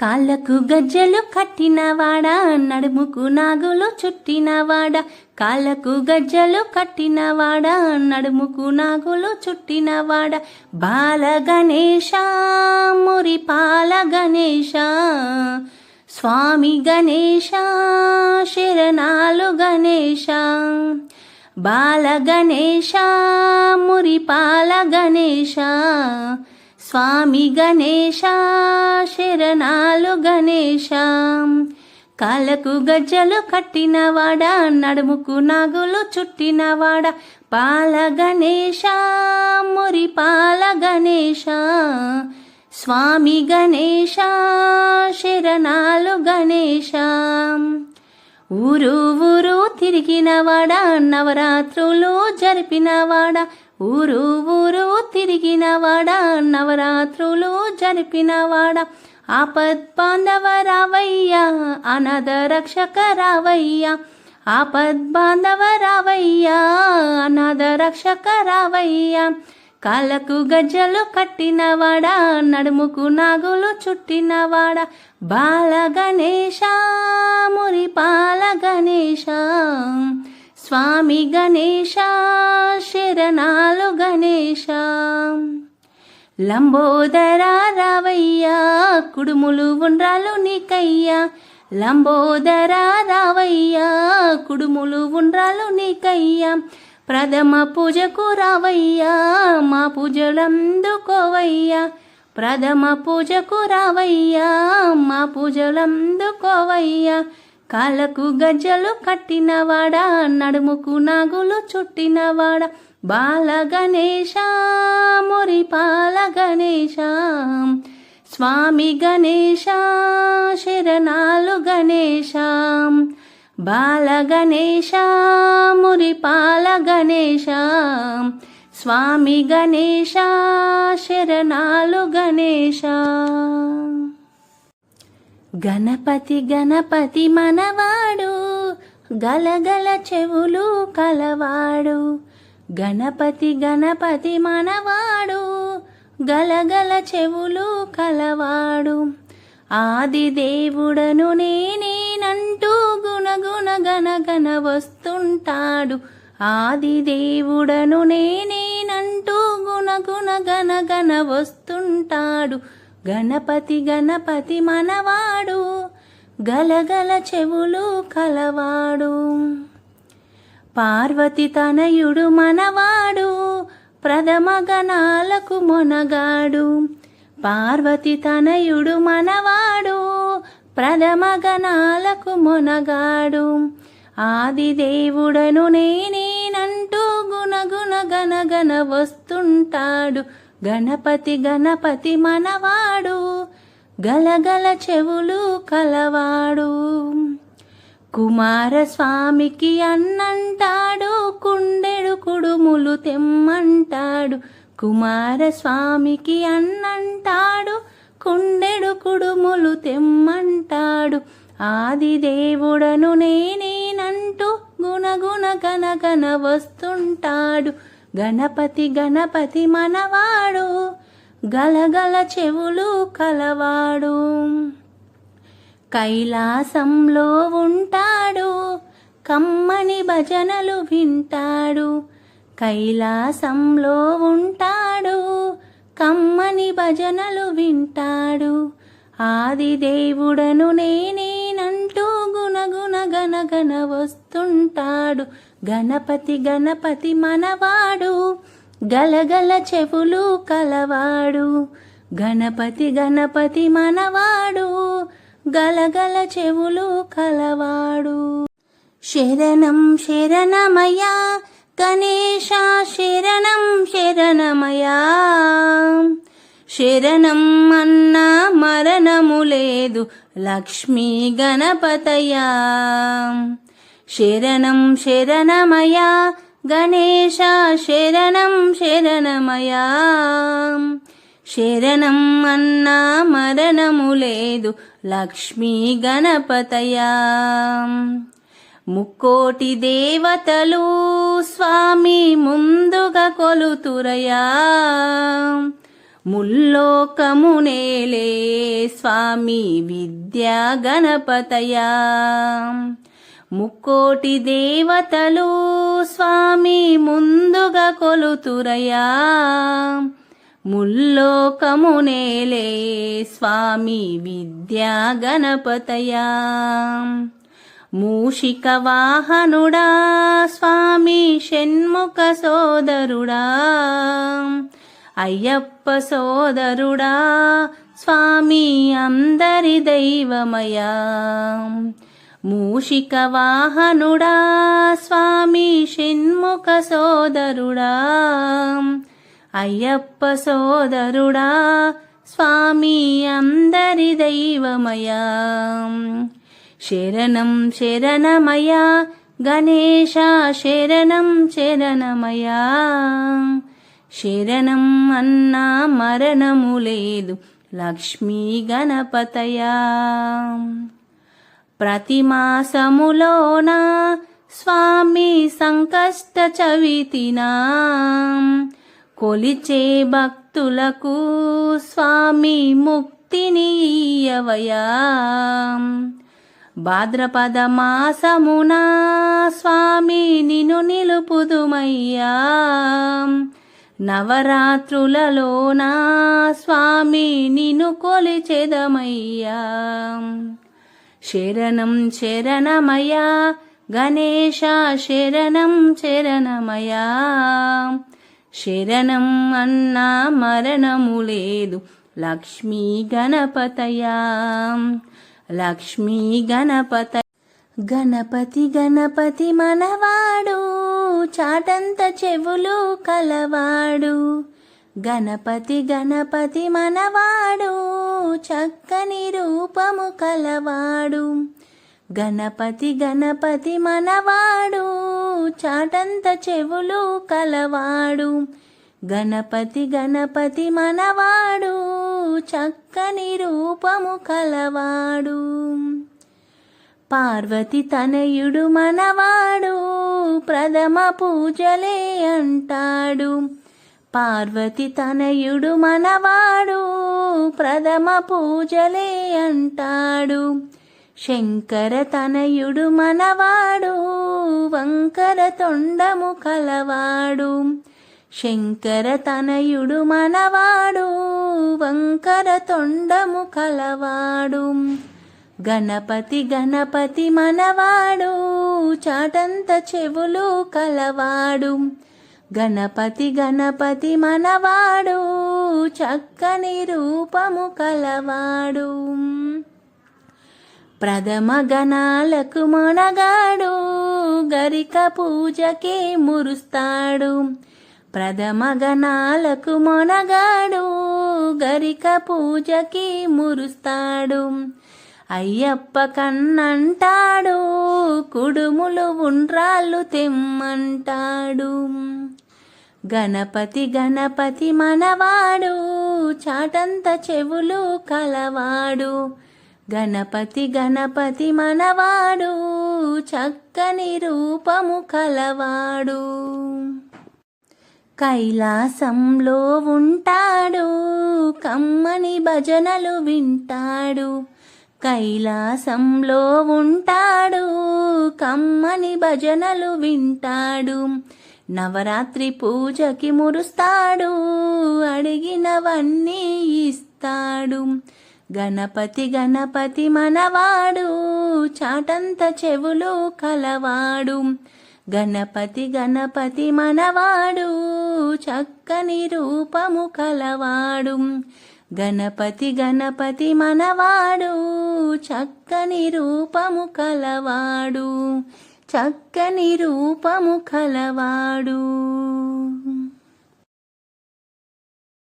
కాళ్ళకు గజ్జలు కట్టినవాడా నడుముకు నాగులు చుట్టినవాడా కాళ్ళకు గజ్జలు కట్టినవాడా నడుముకు నాగులు చుట్టినవాడా బాల గణేశ మురి పాల గణేశ స్వామి గణేశ శరణాలు గణేశ. బాల గణేశ మురిపాల గణేశ స్వామి గణేశ శరణాలు గణేశ. కాలకు గజ్జలు కట్టినవాడా నడుముకు నాగులు చుట్టినవాడా పాల గణేశ మురిపాల గణేశ. స్వామి గణేశ శరణాలు గణేశ. ఊరు ఊరు తిరిగినవాడా నవరాత్రులు జరిపినవాడా ఊరు ఊరు తిరిగినవాడా నవరాత్రులు జరిపినవాడా ఆపద్ బాంధవ రావయ్యా అనాథ రక్షక రావయ్యా. ఆపద్ బాంధవ రావయ్యా అనాథ రక్షక రావయ్యా. కాళ్ళకు గజ్జలు కట్టినవాడా నడుముకు నాగులు చుట్టినవాడా బాల గణేశ మురిపాల గణేశ స్వామి గణేశ శరణాలు గణేశ. లంబోదరా రావయ్యా కుడుములు ఉండ్రాలు నీకయ్యా. లంబోదర రావయ్యా కుడుములు ఉండ్రాలు నీకయ్యా. ప్రథమ పూజకు రావయ్యా మా పూజలందుకోవయ్యా ప్రథమ పూజకు రావయ్యా మా పూజలందుకోవయ్యా కాళ్ళకు గజ్జలు కట్టినవాడా నడుముకు నాగులు చుట్టినవాడా. బాల గణేశ మురిపాల గణేశ. స్వామి గణేశ శరణాలు గణేశ. బాల గణేశ మురిపాల గణేశ స్వామి గణేశ శరణాలు గణేశ. గణపతి గణపతి మనవాడు గలగల చెవులు కలవాడు. గణపతి గణపతి మనవాడు గలగల చెవులు కలవాడు. ఆది దేవుడను నేనేనంటూ గుణగుణ గనగన వస్తుంటాడు. ఆది దేవుడను నేనేనంటూ గుణగుణ గనగన వస్తుంటాడు. గణపతి గణపతి మనవాడు గలగల చెవులు కలవాడు. పార్వతి తనయుడు మనవాడు ప్రథమ గణాలకు మొనగాడు. పార్వతి తనయుడు మనవాడు ప్రథమ గణాలకు మొనగాడు. ఆది దేవుడను నేనేనంటూ గుణగుణ గనగన వస్తుంటాడు. గణపతి గణపతి మనవాడు గలగల చెవులు కలవాడు. కుమారస్వామికి అన్నంటాడు కుండెడు కుడుములు తెమ్మంటాడు. కుమారస్వామికి అన్నంటాడు కుండెడు కుడుములు తెమ్మంటాడు. ఆదిదేవుడను నేనేనంటూ గుణగుణ గనగన వస్తుంటాడు. గణపతి గణపతి మనవాడు గలగల చెవులు కలవాడు. కైలాసంలో ఉంటాడు కమ్మని భజనలు వింటాడు. కైలాసంలో ఉంటాడు కమ్మని భజనలు వింటాడు. ఆదిదేవుడను నేనేనంటూ గుణగుణ గనగన వస్తుంటాడు. గణపతి గణపతి మనవాడు గలగల చెవులు కలవాడు. గణపతి గణపతి మనవాడు గలగల చెవులు కలవాడు. శరణం శరణమయ్యా గణేశ శరణం శరణమయా. శరణం అన్న మరణము లేదు లక్ష్మీ గణపతయా. శరణం శరణమయా గణేశ శరణం శరణమయా. శరణం అన్న మరణము లేదు లక్ష్మీ గణపతయా. ముక్కోటి దేవతలు స్వామి ముందుగా కొలుతురయా. ముల్లోకమునేలే స్వామి విద్యా గణపతయా. ముక్కోటి దేవతలు స్వామి ముందుగా కొలుతురయా. ముల్లోకమునేలే స్వామి విద్యా గణపతయా. మూషిక వాహనుడా స్వామి షణ్ముఖ సోదరుడా. అయ్యప్ప సోదరుడా స్వామి అందరి దైవమయా. మూషిక వాహనుడా స్వామి షణ్ముఖ సోదరుడా. అయ్యప్ప సోదరుడా స్వామి అందరి దైవమయా. శరణం శరణమయా. గణేశ శరణం శరణమయా. శరణం అన్నా మరణము లేదు. లక్ష్మీ గణపతయా. ప్రతిమాసములోన స్వామి సంకష్ట చవితినా. కొలిచే భక్తులకు స్వామి ముక్తిని ఇయ్యవయా. భాద్రపద మాసమునా స్వామి నిను నిలుపుదుమయ్యా. నవరాత్రులలోనా స్వామి నిను కొలిచెదమయ్యా. శరణం శరణమయా గణేశ శరణం శరణమయా శరణం అన్నా మరణము లేదు లక్ష్మీ గణపతయా లక్ష్మీ గణపత గణపతి గణపతి మనవాడు చాటంత చెవులు కలవాడు. గణపతి గణపతి మనవాడు చక్కని రూపము కలవాడు. గణపతి గణపతి మనవాడు చాటంత చెవులు కలవాడు. గణపతి గణపతి మనవాడు చక్కని రూపము కలవాడు. పార్వతి తనయుడు మనవాడు ప్రథమ పూజలే అంటాడు. పార్వతి తనయుడు మనవాడు ప్రథమ పూజలే అంటాడు. శంకర తనయుడు మనవాడు వంకర తొండము కలవాడు. శంకర తనయుడు మనవాడు వంకర తొండము కలవాడు. గణపతి గణపతి మనవాడు చాటంత చెవులు కలవాడు. గణపతి గణపతి మనవాడు చక్కని రూపము కలవాడు. ప్రథమ గణాలకు మొనగాడు గరిక పూజకే మురుస్తాడు. ప్రథమగణాలకు మొనగాడు గరిక పూజకి మురుస్తాడు. అయ్యప్ప కన్నంటాడు కుడుములు ఉండ్రాళ్ళు తెమ్మంటాడు. గణపతి గణపతి మనవాడు చాటంత చెవులు కలవాడు. గణపతి గణపతి మనవాడు చక్కని రూపము కలవాడు. కైలాసంలో ఉంటాడు కమ్మని భజనలు వింటాడు. కైలాసంలో ఉంటాడు కమ్మని భజనలు వింటాడు. నవరాత్రి పూజకి మురుస్తాడు అడిగినవన్నీ ఇస్తాడు. గణపతి గణపతి మనవాడు చాటంత చెవులు కలవాడు. గణపతి గణపతి మనవాడు చక్కని రూపము కలవాడు. గణపతి గణపతి మనవాడు చక్కని రూపము కలవాడు. చక్కని రూపము కలవాడు.